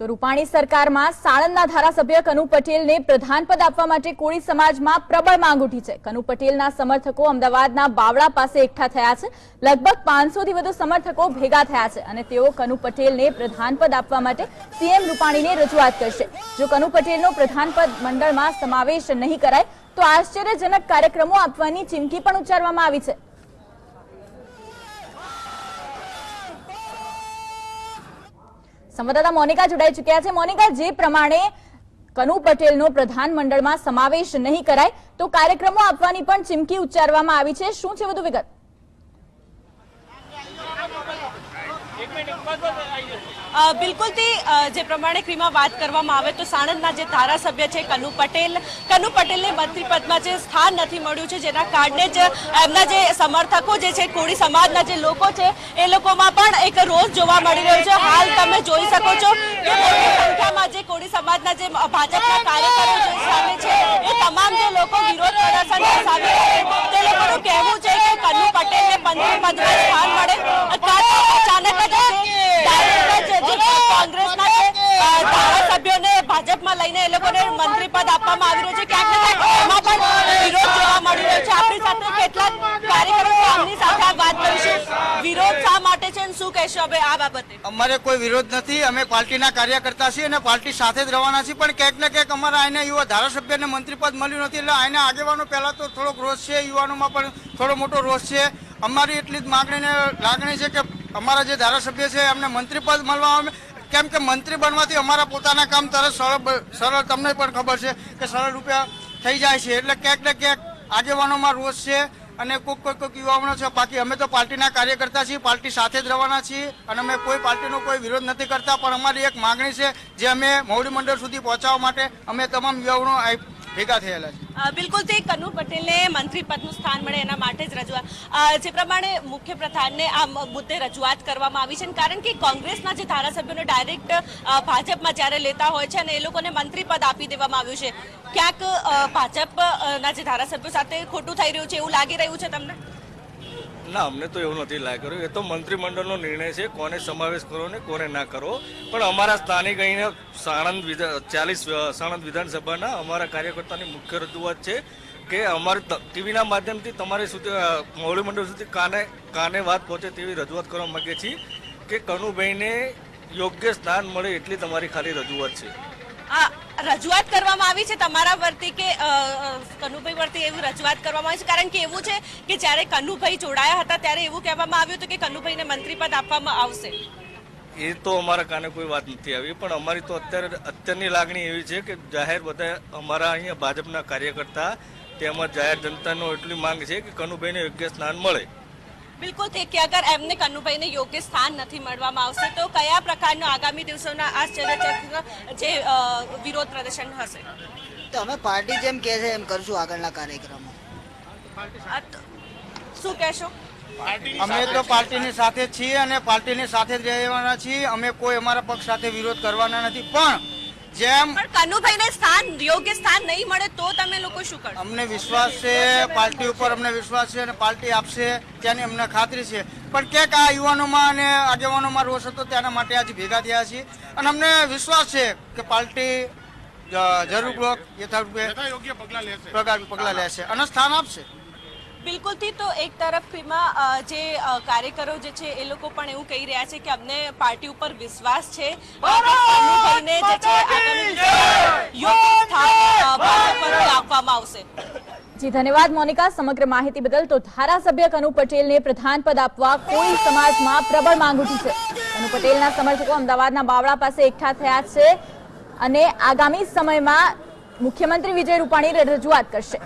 તો રૂપાણી સરકારમાં સાણંદના ધારાસભ્ય કનુ પટેલને પ્રધાનપદ આપવા માટે કોળી સમાજમાં પ્રબળ માંગ ઉઠી છે. કનુ પટેલના સમર્થકો અમદાવાદના બાવળા પાસે એકઠા થયા છે. લગભગ પાંચસોથી વધુ સમર્થકો ભેગા થયા છે અને તેઓ કનુ પટેલને પ્રધાનપદ આપવા માટે સીએમ રૂપાણીને રજૂઆત કરશે. જો કનુ પટેલનો પ્રધાનપદ મંડળમાં સમાવેશ નહીં કરાય, તો આશ્ચર્યજનક કાર્યક્રમો આપવાની ચીમકી પણ ઉચ્ચારવામાં આવી છે. સંવાદદાતા મોનિકા જોડાઈ ચૂક્યા છે. મોનિકા, જે પ્રમાણે કનુ પટેલનો પ્રધાનમંડળમાં સમાવેશ નહીં કરાય, તો કાર્યક્રમો આપવાની પણ ચીમકી ઉચ્ચારવામાં આવી છે. શું છે વધુ વિગત? બિલકુલથી જે પ્રમાણે ક્રીમાં વાત કરવામાં આવે તો સાણંદના જે ધારાસભ્ય છે કનુ પટેલ, કનુ પટેલને મંત્રીપદમાં જે સ્થાન નથી મળ્યું છે, જેના કારણે જ એમના જે સમર્થકો જે છે, કોળી સમાજના જે લોકો છે, એ લોકોમાં પણ એક રોષ જોવા મળી રહ્યો છે. હાલ તમે જોઈ શકો છો કે મોટી સંખ્યામાં જે કોળી સમાજના જે ભાજપના કાર્યકરો જે સામે છે, એ તમામ જે લોકો વિરોધ પ્રદર્શન સામે તે લોકોનું કહેવું છે કે કનુ પટેલને મંત્રીપદમાં સ્થાન મળે કાં તો અચાનક જ જે ડાયરેક્ટ જ જે કોંગ્રેસના જે અ, ધારાસભ્યોને ભાજપમાં લઈને એ લોકોને મંત્રી પદ આપવામાં આવી રહ્યું છે. ક્યાંક ને એમાં પણ વિરોધ જોવા મળી રહ્યો છે. આપણી સાથે કેટલાક કાર્યકરો આમની સાથે વાત કરીશું. વિરોધ શા માટે છે શું કહેશો હવે આ બાબતે? અમારે કોઈ વિરોધ નથી. અમે પાર્ટીના કાર્યકર્તા છીએ અને પાર્ટી સાથે જ રહેવાના છીએ. પણ ક્યાંક ને ક્યાંક અમારા આના યુવા ધારાસભ્યને મંત્રીપદ મળ્યું નથી. એટલે આઈને આગેવાનો પહેલાં તો થોડોક રોષ છે. યુવાનોમાં પણ થોડો મોટો રોષ છે. અમારી એટલી જ માગણીને લાગણી છે કે અમારા જે ધારાસભ્ય છે, એમને મંત્રીપદ મળવા આવે. કેમ કે મંત્રી બનવાથી અમારા પોતાના કામ તરત સરળ સરળ તમને પણ ખબર છે કે સરળ રૂપિયા થઈ જાય છે. એટલે ક્યાંક ને ક્યાંક આગેવાનોમાં રોષ છે અને કોઈક કોઈક કોઈક યુવાનો છે. બાકી અમે તો પાર્ટીના કાર્યકર્તા છીએ, પાર્ટી સાથે જ રહેવાના છીએ અને અમે કોઈ પાર્ટીનો કોઈ વિરોધ નથી કરતા. પણ અમારી એક માગણી છે, જે અમે મોવડી મંડળ સુધી પહોંચાડવા માટે અમે તમામ યુવાનો ભેગા થયેલા છે. બિલકુલ તે કનુ પટેલને મંત્રી પદનું સ્થાન મળે એના માટે જ રજૂઆત. જે પ્રમાણે મુખ્ય પ્રધાનને આ મુદ્દે રજૂઆત કરવામાં આવી છે કારણ કે કોંગ્રેસના જે ધારાસભ્યોને ડાયરેક્ટ ભાજપમાં જ્યારે લેતા હોય છે અને એ લોકોને મંત્રી પદ આપી દેવામાં આવ્યું છે, ક્યાંક ભાજપના જે ધારાસભ્યો સાથે ખોટું થઈ રહ્યું છે એવું લાગી રહ્યું છે તમને? ના, અમને તો એવું નથી લાગ્યું એ તો મંત્રીમંડળનો નિર્ણય છે, કોને સમાવેશ કરો ને કોને ના કરો. પણ અમારા સ્થાનિક અહીંના સાણંદ વિધા, ચાલીસ સાણંદ વિધાનસભાના અમારા કાર્યકર્તાની મુખ્ય રજૂઆત છે કે અમારે ટીવીના માધ્યમથી તમારે સુધી મોવડી મંડળ સુધી કાને કાને વાત પહોંચે તેવી રજૂઆત કરવા માગીએ છીએ કે કનુભાઈને યોગ્ય સ્થાન મળે એટલી તમારી ખાલી રજૂઆત છે. રજૂઆત કરવામાં આવી છે તમારા વર્તી કે કનુભાઈ વર્તી એવી રજૂઆત કરવામાં આવી છે? કારણ કે એવું છે કે જ્યારે કનુભાઈ જોડાયા હતા ત્યારે એવું કહેવામાં આવ્યું હતું કે કનુભાઈને મંત્રી પદ આપવામાં આવશે. એ તો અમારા કાને કોઈ વાત નથી આવી, પણ અમારી તો અત્યારે, અત્યારની લાગણી એવી છે કે જાહેર બધા અમારા અહીંયા ભાજપના કાર્યકર્તા તેમજ જાહેર જનતાનો એટલી માંગ છે કે કનુભાઈને યોગ્ય સ્થાન મળે. બિલકુલ તે કે અગર એમને કનુભાઈને યોગ્ય સ્થાન નથી મળવામાં આવશે તો કયા પ્રકારનો આગામી દિવસોના આશ્ચર્યચકિત જે વિરોધ પ્રદર્શન હશે? તો અમે પાર્ટી જેમ કહે છે એમ કરશું આગળના કાર્યક્રમો. આ તો- શું કહેશો? અમે તો પાર્ટીની સાથે જ છીએ અને પાર્ટીની સાથે જ રહેવાના છીએ. અમે કોઈ અમારા પક્ષ સાથે વિરોધ કરવાના નથી. પણ જેમ પણ કનુભાઈને સ્થાન યોગ્ય સ્થાન નહીં મળે તો તમે લોકો શું કરો અમને વિશ્વાસ છે પાર્ટી ઉપર અમને વિશ્વાસ છે અને પાર્ટી આપશે ત્યાંની અમને ખાતરી છે. પણ ક્યાંક આ યુવાનોમાં અને આગેવાનોમાં રોષ હતો તેના માટે આજે ભેગા થયા છીએ. અને અમને વિશ્વાસ છે કે પાર્ટી જરૂર બ્લોક યથારૂપે પગલાં પગલાં લેશે અને સ્થાન આપશે. બિલકુલથી તો એક તરફમાં જે કાર્યકરો જે છે એ લોકો પણ એવું કહી રહ્યા છે કે અમને પાર્ટી ઉપર વિશ્વાસ છે આગામી દિવસોમાં યોગ્ય સ્થાન અ, ભાજપ પરથી આપવામાં આવશે જી, ધન્યવાદ મોનિકા. સમગ્ર માહિતી બદલ તો ધારાસભ્ય કનુ પટેલને પ્રધાન પદ આપવા કોઈ સમાજમાં પ્રબળ માંગ ઉઠી છે. કનુ પટેલના સમર્થકો અમદાવાદના બાવળા પાસે એકઠા થયા છે અને આગામી સમયમાં મુખ્યમંત્રી વિજય રૂપાણી રજૂઆત કરશે.